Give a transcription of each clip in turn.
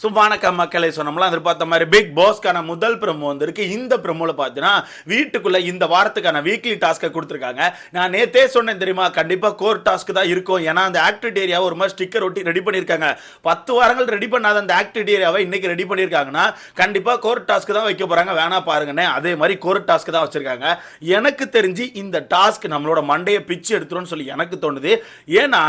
So வணக்கம் சொன்னோம்லாம் so பார்த்த எதிர்பார்த்த மாதிரி பிக் பாஸ்க்கான முதல் ப்ரமோ வந்திருக்கு இந்த ப்ரமோவில் பார்த்தீங்கன்னா வீட்டுக்குள்ளே இந்த வாரத்துக்கான வீக்லி டாஸ்க்கை கொடுத்துருக்காங்க. நான் நேத்தே சொன்னேன் தெரியுமா கண்டிப்பாக கோர் டாஸ்க் தான் இருக்கும். ஏன்னா அந்த ஆக்டிவிட்டி ஏரியாவை ஒரு மாதிரி ஸ்டிக்கர் ஒட்டி ரெடி பண்ணியிருக்காங்க. பத்து வாரங்கள் ரெடி பண்ணாத அந்த ஆக்டிவிட்டி ஏரியாவை இன்னைக்கு ரெடி பண்ணியிருக்காங்கன்னா கண்டிப்பாக கோர் டாஸ்க் தான் வைக்க போகிறாங்க வேணா பாருங்கண்ணே அதே மாதிரி கோர் டாஸ்க் தான் வச்சுருக்காங்க. எனக்கு தெரிஞ்சு இந்த டாஸ்க் நம்மளோட மண்டையை பிச்சு எடுத்துரும்னு சொல்லி எனக்கு தோணுது. ஏன்னா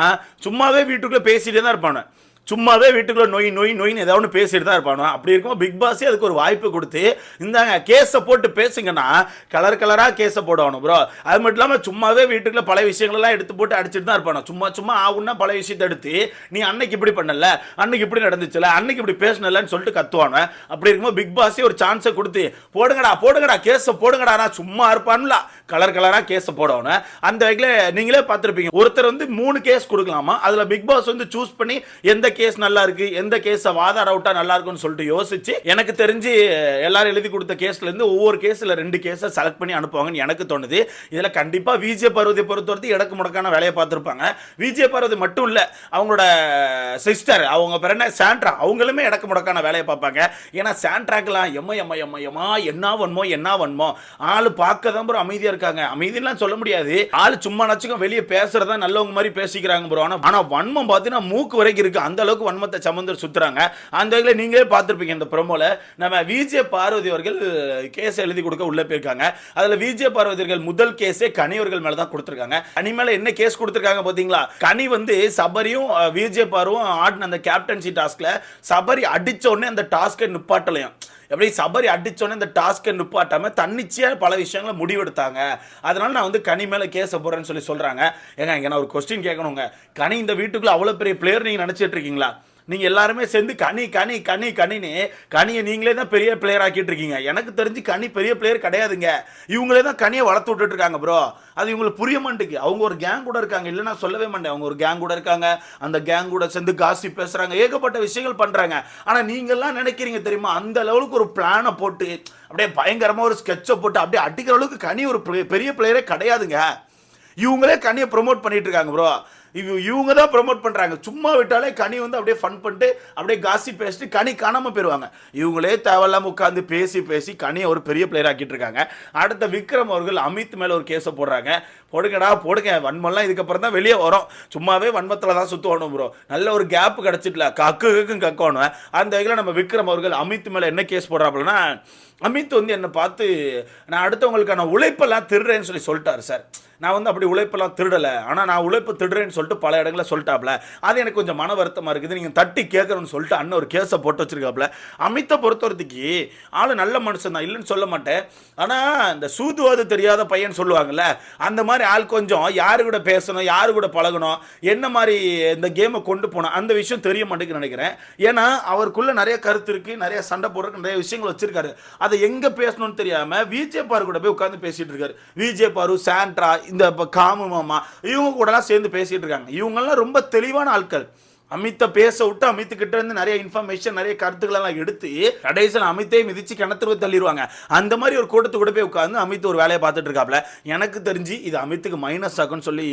சும்மாவே வீட்டுக்குள்ளே பேசிகிட்டே தான் இருப்பானு சும்மாவே வீட்டுக்குள்ள நோய் நோய் நோயின்னு ஏதாவது ஒன்று பேசிட்டு தான் இருப்பானோ? அப்படி இருக்கும் பிக் பாஸே அதுக்கு ஒரு வாய்ப்பு கொடுத்து இந்தாங்க கேஸை போட்டு பேசுங்கன்னா கலர் கலராக கேஸை போடணும் ப்ரோ அது மட்டும் இல்லாமல் சும்மாவே வீட்டுக்குள்ளே பல விஷயங்களெல்லாம் எடுத்து போட்டு அடிச்சுட்டு தான் இருப்பானோ? சும்மா சும்மா ஆகுன்னா பல விஷயத்தை எடுத்து நீ அன்னைக்கு இப்படி பண்ணல அன்னைக்கு இப்படி நடந்துச்சுல அன்னைக்கு இப்படி பேசினலன்னு சொல்லிட்டு கத்துவானு? அப்படி இருக்கும்போது பிக் பாஸே ஒரு சான்ஸை கொடுத்து போடுங்கடா போடுங்கடா கேஸை போடுங்கடா நான் சும்மா இருப்பான்ல. கலர் கலராக கேஸை போடணும் அந்த வகையில் நீங்களே பார்த்துருப்பீங்க. ஒருத்தர் வந்து மூணு கேஸ் கொடுக்கலாமா? அதில் பிக் பாஸ் வந்து சூஸ் பண்ணி எந்த கேஸ் நல்லா இருக்கு எந்த கேஸை வாதாட அவுட்டா நல்லா இருக்கும்னு சொல்லிட்டு யோசிச்சு எனக்கு தெரிஞ்சு எல்லாரும் எழுதி கொடுத்த கேஸ்ல இருந்து ஒவ்வொரு கேஸ்ல ரெண்டு கேஸை செலக்ட் பண்ணி அனுப்புவாங்கன்னு எனக்கு தோணுது. இதுல கண்டிப்பா விஜய பருவதை பொறுத்தவரைக்கும் இடக்கு முடக்கான வேலையை பார்த்துருப்பாங்க. விஜய பருவதை மட்டும் இல்ல அவங்களோட சிஸ்டர் அவங்க பேர் என்ன? சாண்ட்ரா அவங்களுமே இடக்கு முடக்கான வேலையை பார்ப்பாங்க. ஏன்னா சாண்ட்ராக்கெல்லாம் எம்ம எம்ம எம்ம எம்மா என்ன வன்மோ என்ன வன்மோ. ஆள் பார்க்க தான் ப்ரோ அமைதியா இருக்காங்க. அமைதியெல்லாம் சொல்ல முடியாது. ஆள் சும்மா நச்சுக்கும் வெளியே பேசுறதா நல்லவங்க மாதிரி பேசிக்கிறாங்க ப்ரோ ஆனால் ஆனா வன்மம் பார்த்தீங்கன்னா மூக்கு வரைக்கும் இருக்கு. அந்த அளவுக்கு வன்மத்தை சமந்தர் சுற்றுறாங்க அந்த வகையில் நீங்களே பார்த்துருப்பீங்க இந்த ப்ரொமோவில் நம்ம விஜே பார்வதி அவர்கள் கேஸ் எழுதி கொடுக்க உள்ளே போயிருக்காங்க. அதில் விஜே பார்வதி அவர்கள் முதல் கேஸே கனிவர்கள் மேலே தான் கொடுத்துருக்காங்க. கனி மேலே என்ன கேஸ் கொடுத்துருக்காங்க பார்த்தீங்களா? கனி வந்து சபரியும் விஜே விஜய் பார்வும் ஆடின அந்த கேப்டன்சி டாஸ்கில் சபரி அடித்த உடனே அந்த டாஸ்கை நிப்பாட்டலையும். எப்படி சபரி அடிச்சோடனே இந்த டாஸ்க்கை நிப்பாட்டாமல் தன்னிச்சையாக பல விஷயங்களை முடிவெடுத்தாங்க. அதனால நான் வந்து கனி மேலே கேஸை போகிறேன்னு சொல்லி சொல்கிறாங்க ஏங்க இங்கே நான் ஒரு கொஸ்டின் கேட்கணுங்க. கனி இந்த வீட்டுக்குள்ளே அவ்வளோ பெரிய பிளேயர் நீங்கள் நினச்சிட்டு இருக்கீங்களா? நீங்கள் எல்லாருமே சேர்ந்து கனி கனி கனி கனின்னு கனியை நீங்களே தான் பெரிய பிளேயர் ஆக்கிட்டு இருக்கீங்க. எனக்கு தெரிஞ்சு கனி பெரிய பிளேயர் கிடையாதுங்க. இவங்களே தான் கனியை வளர்த்து விட்டுட்டு இருக்காங்க ப்ரோ அது இவங்களுக்கு புரிய மாட்டேங்குது. அவங்க ஒரு கேங் கூட இருக்காங்க. இல்லை நான் சொல்லவே மாட்டேன். அவங்க ஒரு கேங் கூட இருக்காங்க. அந்த கேங் கூட சேர்ந்து காசி பேசுகிறாங்க ஏகப்பட்ட விஷயங்கள் பண்ணுறாங்க ஆனால் நீங்கள்லாம் நினைக்கிறீங்க தெரியுமா? அந்த லெவலுக்கு ஒரு பிளானை போட்டு அப்படியே பயங்கரமாக ஒரு ஸ்கெட்சை போட்டு அப்படியே அடிக்கிற அளவுக்கு கனி ஒரு பெரிய- பெரிய பிளேயரே கிடையாதுங்க. இவங்களே கனியை ப்ரோமோட் பண்ணிட்டு இருக்காங்க ப்ரோ இவங்க தான் ப்ரொமோட் பண்ணுறாங்க சும்மா விட்டாலே கனி வந்து அப்படியே ஃபன் பண்ணிட்டு அப்படியே காசி பேசிட்டு கனி காணாம போயிடுவாங்க இவங்களே தேவையில்லாமல் உட்காந்து பேசி பேசி கனியை ஒரு பெரிய பிளேயர் ஆக்கிட்டு இருக்காங்க. அடுத்த விக்ரம் அவர்கள் அமித் மேலே ஒரு கேஸை போடுறாங்க. போடுங்கடா போடுங்க. வன்மம்லாம் இதுக்கப்புறம் தான் வெளியே வரும். சும்மாவே வன்மத்தில் தான் சுற்றுவானும் ப்ரோ நல்ல ஒரு கேப் கிடச்சிட்டல. கக்கு கக்கும் கக்கணும் அந்த வகையில் நம்ம விக்ரம் அவர்கள் அமித் மேலே என்ன கேஸ் போடுறாப்புலன்னா அமித் வந்து என்னை பார்த்து நான் அடுத்தவங்களுக்கான உழைப்பெல்லாம் திருடுறேன்னு சொல்லி சொல்லிட்டாரு சார். நான் வந்து அப்படி உழைப்பெல்லாம் திருடலை. ஆனால் நான் உழைப்பு திருடுறேன்னு சொல்லிட்டு பல இடங்களில் சொல்லிட்டாப்ல. அது எனக்கு கொஞ்சம் மன வருத்தமாக இருக்குது. நீங்கள் தட்டி கேட்குறேன்னு சொல்லிட்டு அண்ணன் ஒரு கேஸை போட்டு வச்சிருக்காப்ல. அமித்தை பொறுத்தவரத்துக்கு ஆள் நல்ல மனுஷன் தான். இல்லைன்னு சொல்ல மாட்டேன். ஆனால் இந்த சூதுவாது தெரியாத பையன் சொல்லுவாங்கல்ல அந்த மாதிரி ஆள் கொஞ்சம் யாரு கூட பேசணும் யாரு கூட பழகணும் என்ன மாதிரி இந்த கேமை கொண்டு போனோம் அந்த விஷயம் தெரிய மாட்டேங்குன்னு நினைக்கிறேன். ஏன்னா அவருக்குள்ள நிறைய கருத்து இருக்குது நிறைய சண்டை போடுறதுக்கு நிறைய விஷயங்கள் வச்சிருக்காரு. அதை எங்கே பேசணும்னு தெரியாமல் விஜே பாரு கூட போய் உட்காந்து பேசிட்டு இருக்காரு. விஜே பாரு சாண்ட்ரா இந்த இப்போ காமு மாமா இவங்க கூடலாம் சேர்ந்து பேசிகிட்டு இருக்காங்க. இவங்கெல்லாம் ரொம்ப தெளிவான ஆட்கள். அமித்தை பேச விட்டு அமித்து கிட்ட இருந்து நிறைய இன்ஃபர்மேஷன் நிறைய கருத்துக்கள் எல்லாம் எடுத்து கடைசியில் அமித்தை மிதிச்சு கிணத்துல தள்ளிடுவாங்க. அந்த மாதிரி ஒரு கூட்டத்து கூட போய் உட்காந்து அமித் ஒரு வேலையை பார்த்துட்டு இருக்காப்ல. எனக்கு தெரிஞ்சு இது அமித்துக்கு மைனஸ் ஆகும்னு சொல்லி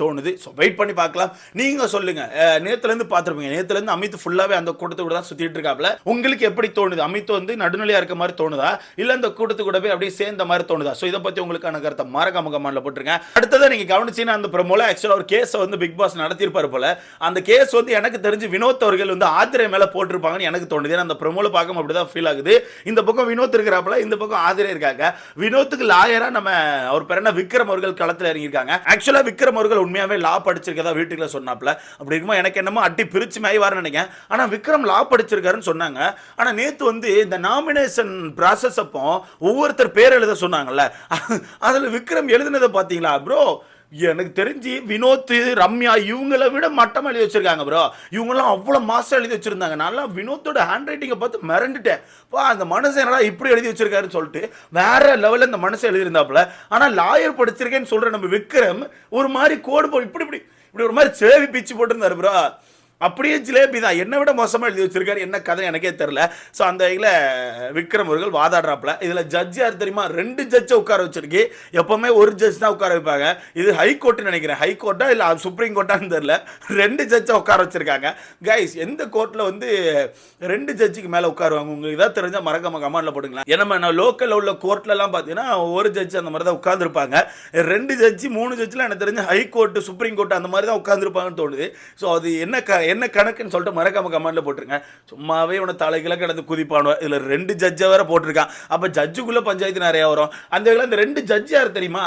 தோணுது. ஸோ வெயிட் பண்ணி பார்க்கலாம். நீங்க சொல்லுங்க. அஹ், இருந்து பார்த்துருப்பீங்க. நேத்துல இருந்து அமித் ஃபுல்லாவே அந்த கூட்டத்து கூட தான் சுத்திட்டு இருக்காப்ல. உங்களுக்கு எப்படி தோணுது? அமித் வந்து நடுநிலையாக இருக்க மாதிரி தோணுதா? இல்லை அந்த கூட்டத்து கூட போய் அப்படியே சேர்ந்த மாதிரி தோணுதா? ஸோ இதை பற்றி உங்களுக்கான கருத்தை மறக்காம கமெண்ட்ல போட்டுருங்க. அடுத்ததை நீங்கள் கவனிச்சீங்கன்னா அந்த ப்ரமோல ஆக்சுவலாக ஒரு கேஸை வந்து பிக் பாஸ் நடத்தியிருப்பார் போல. அந்த கேஸ் வந்து எனக்கு தெரிஞ்சு வினோத் அவர்கள் வந்து ஆதிரை மேலே போட்டிருப்பாங்கன்னு எனக்கு தோணுது. ஏன்னா அந்த ப்ரோமோல பார்க்கும் அப்படிதான் ஃபீல் ஆகுது. இந்த பக்கம் வினோத் இருக்கிறாப்புல இந்த பக்கம் ஆதிரை இருக்காங்க. வினோத்துக்கு லாயரா நம்ம அவர் பேர் என்ன? விக்ரம் அவர்கள் களத்தில் இறங்கியிருக்காங்க. ஆக்சுவலா விக்ரம் அவர்கள் உண்மையாவே லா படிச்சிருக்கதா வீட்டுக்குள்ள சொன்னாப்ல அப்படி இருக்கும்போது எனக்கு என்னமோ அட்டி பிரிச்சு மேய்வார்னு நினைக்கிறேன். ஆனால் விக்ரம் லா படிச்சிருக்காருன்னு சொன்னாங்க. ஆனால் நேற்று வந்து இந்த நாமினேஷன் ப்ராசஸ் அப்போ ஒவ்வொருத்தர் பேர் எழுத சொன்னாங்கல்ல. அதில் விக்ரம் எழுதுனதை பார்த்தீங்களா ப்ரோ எனக்கு தெரிஞ்சு வினோத் ரம்யா இவங்கள விட மட்டமாக எழுதி வச்சிருக்காங்க ப்ரோ இவங்கெல்லாம் அவ்வளோ மாசம் எழுதி வச்சுருந்தாங்க. நல்லா வினோத்தோட ஹேண்ட் ரைட்டிங்கை பார்த்து மிரண்டுட்டேன். பா அந்த மனசை என்னடா இப்படி எழுதி வச்சிருக்காருன்னு சொல்லிட்டு வேற லெவலில் இந்த மனுஷன் எழுதியிருந்தாப்புல. ஆனால் லாயர் படிச்சிருக்கேன்னு சொல்கிற நம்ம விக்ரம் ஒரு மாதிரி கோடு போ இப்படி இப்படி இப்படி ஒரு மாதிரி சேவி பிச்சு போட்டிருந்தாரு ப்ரோ அப்படியே ஜிலேபி தான். என்னை விட மோசமாக எழுதி வச்சிருக்காரு. என்ன கதை எனக்கே தெரில ஸோ அந்த இதில் விக்ரம் அவர்கள் வாதாடுறாப்புல. இதில் ஜட்ஜ் யார் தெரியுமா? ரெண்டு ஜட்ஜை உட்கார வச்சிருக்கு. எப்போவுமே ஒரு ஜட்ஜ் தான் உட்கார வைப்பாங்க. இது ஹைகோர்ட்னு நினைக்கிறேன். ஹைகோர்ட்டா இல்லை சுப்ரீம் கோர்ட்டான்னு தெரில ரெண்டு ஜட்ஜை உட்கார வச்சிருக்காங்க. கைஸ் எந்த கோர்ட்டில் வந்து ரெண்டு ஜட்ஜுக்கு மேலே உட்காருவாங்க? உங்களுக்கு இதாக தெரிஞ்சால் மறக்காம கமாண்டில் போட்டுக்கலாம் ஏன்னா நான் லோக்கலில் உள்ள கோர்ட்லலாம் பார்த்தீங்கன்னா ஒரு ஜட்ஜ் அந்த மாதிரி தான் உட்காந்துருப்பாங்க ரெண்டு ஜட்ஜி மூணு ஜட்ஜில் எனக்கு தெரிஞ்ச ஹைகோர்ட்டு சுப்ரீம் கோர்ட் அந்த மாதிரி தான் உட்காந்துருப்பாங்கன்னு தோணுது. ஸோ அது என்ன க என்ன கணக்குன்னு சொல்லிட்டு மறக்காம கமெண்ட்ல போட்டுருங்க. சும்மாவே உன தலைகளை கிடந்து குதிப்பானுவ. இதில் ரெண்டு ஜட்ஜை வேற போட்டிருக்கான். அப்போ ஜட்ஜுக்குள்ளே பஞ்சாயத்து நிறையா வரும். அந்த வகையில் இந்த ரெண்டு ஜட்ஜ் யார் தெரியுமா?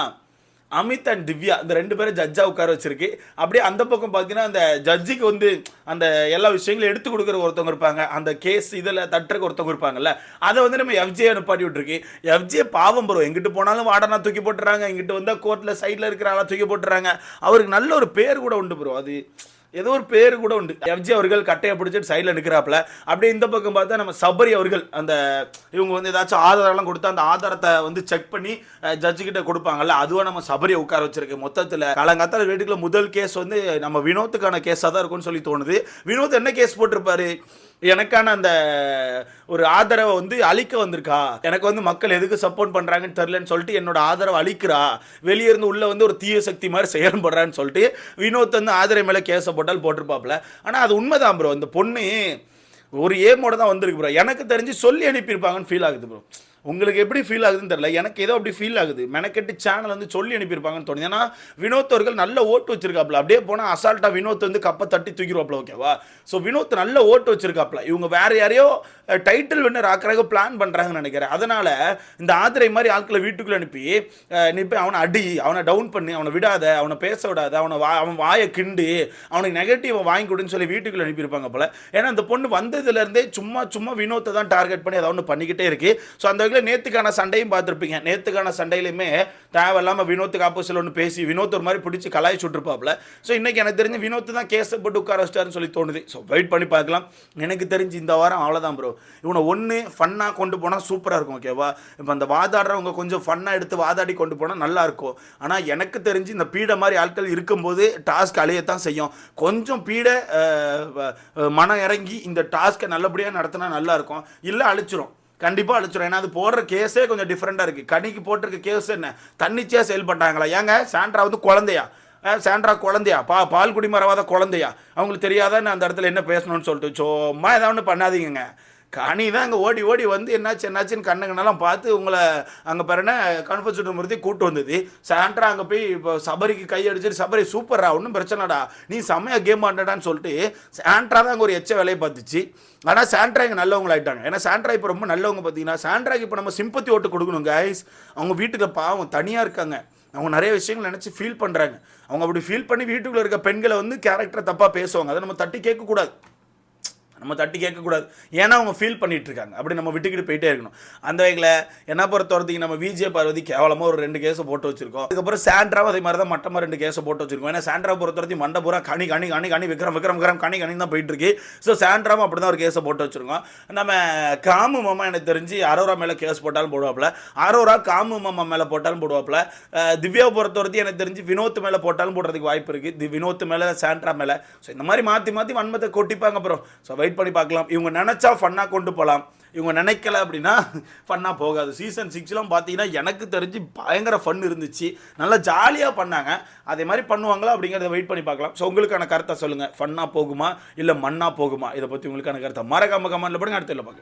அமித் அண்ட் திவ்யா. இந்த ரெண்டு பேரும் ஜட்ஜா உட்கார வச்சிருக்கு. அப்படியே அந்த பக்கம் பார்த்தீங்கன்னா அந்த ஜட்ஜுக்கு வந்து அந்த எல்லா விஷயங்களும் எடுத்து கொடுக்குற ஒருத்தவங்க இருப்பாங்க. அந்த கேஸ் இதில் தட்டுறக்கு ஒருத்தவங்க இருப்பாங்கல்ல. அதை வந்து நம்ம எஃப்ஜே அனுப்பாட்டி விட்டுருக்கு. எஃப்ஜே பாவம் ப்ரோ எங்கிட்டு போனாலும் வாடனா தூக்கி போட்டுறாங்க. இங்கிட்டு வந்தால் கோர்ட்டில் சைடில் இருக்கிற ஆளாக தூக்கி போட்டுறாங்க. அவருக்கு நல்ல ஒரு பேர் கூட உண்டு ப்ரோ அது ஏதோ ஒரு பேர் கூட உண்டு. எஃப்ஜி அவர்கள் கட்டையை பிடிச்சிட்டு சைடில் நிற்கிறாப்புல அப்படியே இந்த பக்கம் பார்த்தா நம்ம சபரி அவர்கள் அந்த இவங்க வந்து ஏதாச்சும் ஆதாரம்லாம் கொடுத்தா அந்த ஆதாரத்தை வந்து செக் பண்ணி ஜட்ஜு கிட்ட கொடுப்பாங்கல்ல அதுவும் நம்ம சபரியை உட்கார வச்சிருக்கு. மொத்தத்தில் காலங்காத்தால் வீட்டுக்குள்ள முதல் கேஸ் வந்து நம்ம வினோத்துக்கான கேஸாக தான் இருக்கும்னு சொல்லி தோணுது. வினோத் என்ன கேஸ் போட்டிருப்பாரு? எனக்கான அந்த ஒரு ஆதரவை வந்து அழிக்க வந்திருக்கா? எனக்கு வந்து மக்கள் எதுக்கு சப்போர்ட் பண்ணுறாங்கன்னு தெரிலன்னு சொல்லிட்டு என்னோட ஆதரவை அழிக்கிறா வெளியே இருந்து உள்ள வந்து ஒரு தீய சக்தி மாதிரி செயல்படுறான்னு சொல்லிட்டு வினோத் வந்து ஆதரவு மேலே கேஸை போட்டால் போட்டிருப்பாப்புல ஆனால் அது உண்மைதான் ப்ரோ இந்த பொண்ணு ஒரு ஏமோட தான் வந்திருக்கு ப்ரோ எனக்கு தெரிஞ்சு சொல்லி அனுப்பியிருப்பாங்கன்னு ஃபீல் ஆகுது ப்ரோ உங்களுக்கு எப்படி ஃபீல் ஆகுதுன்னு தெரியல. எனக்கு ஏதோ அப்படி ஃபீல் ஆகுது. மெனக்கெட்டு சேனல் வந்து சொல்லி அனுப்பியிருப்பாங்கன்னு தோணுது. ஏன்னா வினோத் அவர்கள் நல்ல ஓட்டு வச்சிருக்காப்ல அப்படியே போனால் அசால்ட்டாக வினோத் வந்து கப்பை தட்டி தூக்கிடுவாப்ல ஓகேவா ஸோ வினோத் நல்ல ஓட்டு வச்சிருக்காப்ல இவங்க வேற யாரையோ டைட்டில் வின்னர் ஆக்கிறாங்க பிளான் பண்ணுறாங்கன்னு நினைக்கிறேன். அதனால் இந்த ஆதிரை மாதிரி ஆட்களை வீட்டுக்குள்ளே அனுப்பி நீ போய் அவனை அடி அவனை டவுன் பண்ணி அவனை விடாத அவனை பேச விடாத அவனை வா அவன் வாயை கிண்டு அவனுக்கு நெகட்டிவை வாங்கி கொடுன்னு சொல்லி வீட்டுக்குள்ளே அனுப்பியிருப்பாங்க போல. ஏன்னா அந்த பொண்ணு வந்ததுலேருந்தே சும்மா சும்மா வினோத்தை தான் டார்கெட் பண்ணி அதை ஒன்று பண்ணிக்கிட்டே இருக்குது ஸோ அந்த வகையில் நேத்துக்கான சண்டையும் பார்த்துருப்பீங்க. நேத்துக்கான சண்டையிலுமே தேவையில்லாமல் வினோத்துக்கு ஆப்போசிட்டில் ஒன்று பேசி வினோத் ஒரு மாதிரி பிடிச்சி கலாய்ச்சி விட்டுருப்பாப்ல. ஸோ இன்னைக்கு எனக்கு தெரிஞ்சு வினோத் தான் கேஸை போட்டு உட்கார வச்சிட்டாருன்னு சொல்லி தோணுது. ஸோ வெயிட் பண்ணி பார்க்கலாம். எனக்கு தெரிஞ்சு இந்த வாரம் அவ்வளோதான் ப்ரோ இவனை ஒன்று ஃபன்னாக கொண்டு போனால் சூப்பராக இருக்கும் ஓகேவா இப்போ அந்த வாதாடுறவங்க கொஞ்சம் ஃபன்னாக எடுத்து வாதாடி கொண்டு போனால் நல்லா இருக்கும். ஆனால் எனக்கு தெரிஞ்சு இந்த பீடை மாதிரி ஆட்கள் இருக்கும்போது டாஸ்க் அழியத்தான் செய்யும். கொஞ்சம் பீடை மனம் இறங்கி இந்த டாஸ்க்கை நல்லபடியாக நடத்தினா நல்லா இருக்கும். இல்லை அழிச்சிரும். கண்டிப்பாக அழிச்சிடும் ஏன்னா அது போடுற கேஸே கொஞ்சம் டிஃப்ரெண்ட்டாக இருக்குது கனிக்கு போட்டிருக்க கேஸ் என்ன? தன்னிச்சையாக செயல்பட்டாங்களா? ஏங்க சாண்ட்ரா வந்து குழந்தையா? சாண்ட்ரா குழந்தையா? பா பால் குடிமரவாத குழந்தையா? அவங்களுக்கு தெரியாதா நான் அந்த இடத்துல என்ன பேசணும்னு சொல்லிட்டு? சும்மா ஏதாவது ஒன்று பண்ணாதீங்க கனி தான் அங்கே ஓடி ஓடி வந்து என்னாச்சு என்னாச்சுன்னு கண்ணுங்கன்னெல்லாம் பார்த்து உங்களை அங்கே பாருன்னா கன்ஃபர்ஸ் சுற்றுமுறுத்தி கூட்டு வந்தது. சாண்ட்ரா அங்கே போய் இப்போ சபரிக்கு கையடிச்சிட்டு சபரி சூப்பர்ரா ஒன்றும் பிரச்சனைடா நீ செம்மையாக கேம் ஆண்டடான்னு சொல்லிட்டு சாண்ட்ரா தான் அங்கே ஒரு எச்ச வேலையை பார்த்துச்சு. ஆனால் சாண்ட்ரா இங்கே நல்லவங்களாயிட்டாங்க ஏன்னா சாண்ட்ரா இப்போ ரொம்ப நல்லவங்க பார்த்தீங்கன்னா சாண்ட்ராக்கு இப்போ நம்ம சிம்பத்தி ஓட்டு கொடுக்கணும் கைஸ் அவங்க வீட்டுக்கு பாவம் தனியாக இருக்காங்க. அவங்க நிறைய விஷயங்கள் நினச்சி ஃபீல் பண்ணுறாங்க அவங்க அப்படி ஃபீல் பண்ணி வீட்டுக்குள்ளே இருக்க பெண்களை வந்து கேரக்டரை தப்பாக பேசுவாங்க. அதை நம்ம தட்டி கேட்கக்கூடாது. நம்ம தட்டி கேட்கக்கூடாது. ஏன்னா அவங்க ஃபீல் பண்ணிகிட்டு இருக்காங்க அப்படி நம்ம விட்டுக்கிட்டு போயிட்டே இருக்கணும். அந்த வகையில் என்ன பொறுத்த வரைக்கும் நம்ம விஜய பார்வதி கேவலமாக ஒரு ரெண்டு கேஸை போட்டு வச்சிருக்கோம். அதுக்கப்புறம் சாண்ட்ராவும் அதே மாதிரி தான் மட்டமாக ரெண்டு கேஸை போட்டு வச்சிருக்கோம். ஏன்னா சாண்ட்ரா பொறுத்த வரைக்கும் மண்டை பூரா கனி கனி கனி கனி விக்ரம் விக்ரம் விக்ரம் கனி கனி தான் போயிட்டு இருக்கு ஸோ சாண்ட்ராவும் அப்படி தான் ஒரு கேஸை போட்டு வச்சிருக்கோம். நம்ம காமு மாமா எனக்கு தெரிஞ்சு அரோரா மேலே கேஸ் போட்டாலும் போடுவாப்புல. அரோரா காமு மாமா மேலே போட்டாலும் போடுவாப்புல. திவ்யா திவ்யாவை பொறுத்த வரைக்கும் எனக்கு தெரிஞ்சு வினோத் மேலே போட்டாலும் போடுறதுக்கு வாய்ப்பு இருக்குது தி வினோத் மேலே சாண்ட்ரா மேலே. ஸோ இந்த மாதிரி மாற்றி மாற்றி வன்மத்தை கொட்டிப்பாங்க அப்புறம். ஸோ வெயிட் பண்ணி பார்க்கலாம். இவங்க நினச்சா ஃபன்னாக கொண்டு போகலாம் இவங்க நினைக்கல அப்படின்னா ஃபன்னாக போகாது. சீசன் சிக்ஸ்லாம் பார்த்தீங்கன்னா எனக்கு தெரிஞ்சு பயங்கர ஃபன் இருந்துச்சு. நல்லா ஜாலியாக பண்ணாங்க. அதே மாதிரி பண்ணுவாங்களா அப்படிங்கிறத வெயிட் பண்ணி பார்க்கலாம். ஸோ உங்களுக்கான கருத்தை சொல்லுங்கள் ஃபன்னாக போகுமா? இல்லை மண்ணாக போகுமா? இதை பற்றி உங்களுக்கான கருத்தை மறக்காம கமெண்ட்டில் படுங்க. அடுத்த பார்க்கலாம்?